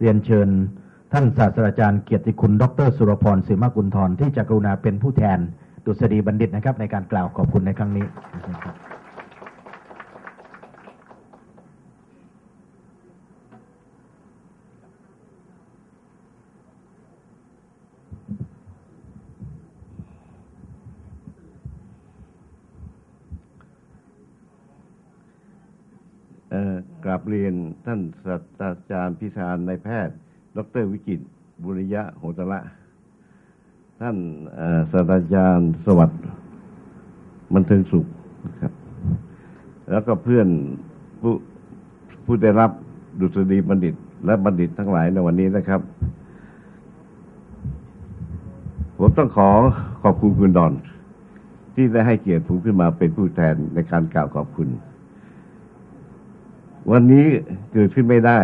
เรียนเชิญ ท่านศาสตราจารย์เกียรติคุณ ดร สุรพรศิมกุลทรที่จะกรุณาเป็นผู้แทน ดุษฎีบัณฑิตนะครับ ในการกล่าวขอบคุณในครั้งนี้เอ่อ กราบเรียนท่านศาสตราจารย์พิธานนายแพทย์ ดรวิจิตบุริยะโหตระท่านศาสตราจารย์สวัสดิ์มันเทิงสุขครับ แล้วก็เพื่อนผู้ผู้ได้รับดุษฎีบัณฑิต และบัณฑิตทั้งหลายในวันนี้นะครับ ผมต้องขอขอบคุณคุณดอน ที่ได้ให้เกียรติผมขึ้นมาเป็นผู้แทนในการกล่าวขอบคุณ วันนี้เกิดขึ้นไม่ได้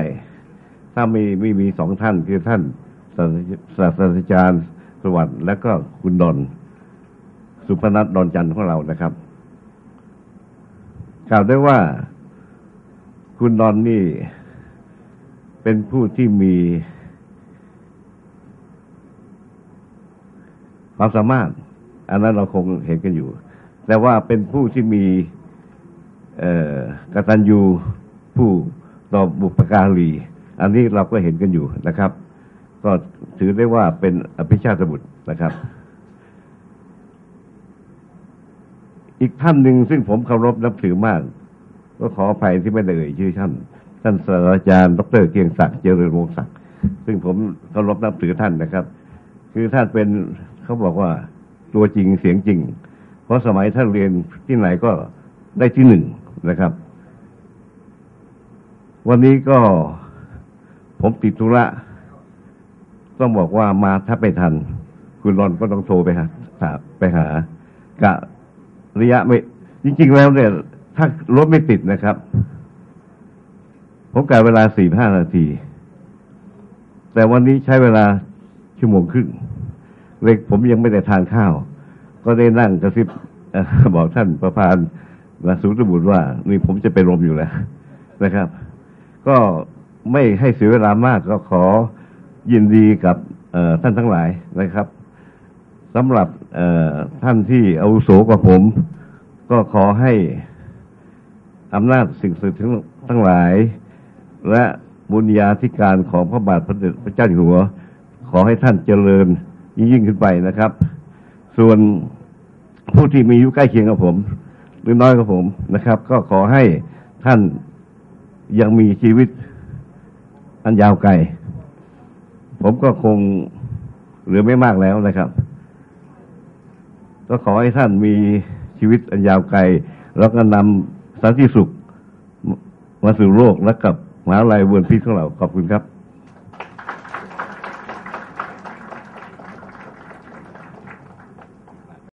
ถ้าไม่ไม่มีสองท่านคือท่านศาสตราศาราจารย์สวัสดิ์และก็คุณดอนสุพนัทดอนจันทร์ของเรานะครับ กล่าวได้ว่าคุณดอนนี่เป็นผู้ที่มีความสามารถ อันนั้นเราคงเห็นกันอยู่ แต่ว่าเป็นผู้ที่มีกตัญญู ผู้ต่อบุปการี อันนี้เราก็เห็นกันอยู่นะครับ ก็ถือได้ว่าเป็นอภิชาติบุตรนะครับ อีกท่านหนึ่งซึ่งผมเคารพนับถือมาก ก็ขออภัยที่ไม่ได้เอ่ยชื่อท่าน ท่านศาสตราจารย์ ดรเกียงศักดิ์เจริญวงศ์ศักดิ์ซึ่งผมเคารพนับถือท่านนะครับ คือท่านเป็นเขาบอกว่าตัวจริงเสียงจริง เพราะสมัยท่านเรียนที่ไหนก็ได้ที่หนึ่งนะครับ วันนี้ก็ผมติดธุระ ต้องบอกว่ามาถ้าไปทัน คุณรอนก็ต้องโทรไปหาถาไปหากะระยะไม่จริง ๆ แล้วเนี่ย ถ้ารถไม่ติดนะครับ ผมกะเวลาสี่ห้านาที แต่วันนี้ใช้เวลาชั่วโมงครึ่งเลยผมยังไม่ได้ทานข้าว ก็ได้นั่งกระซิบบอกท่านประพานมาสูตรบุตรว่า นี่ผมจะไปรมอยู่แล้วนะครับ ก็ไม่ให้เสียเวลามากก็ขอยินดีกับท่านทั้งหลายนะครับสำหรับท่านที่อาวุโสกว่าผม ก็ขอให้อำนาจสิ่งศักดิ์สิทธิ์ทั้งหลาย และบุญญาธิการของพระบาทพระเดชพระเจ้าอยู่หัว ขอให้ท่านเจริญยิ่งยิ่งขึ้นไปนะครับ ส่วนผู้ที่มีอายุใกล้เคียงกับผม หรือน้อยกว่าผมนะครับ ก็ขอให้ท่าน ยังมีชีวิตอันยาวไกล ผมก็คงเหลือไม่มากแล้วนะครับ ก็ขอให้ท่านมีชีวิตอันยาวไกล แล้วก็นำสันติสุขมาสู่โลกและกับมหาลัยเวิร์นพีชของเรา ขอบคุณครับ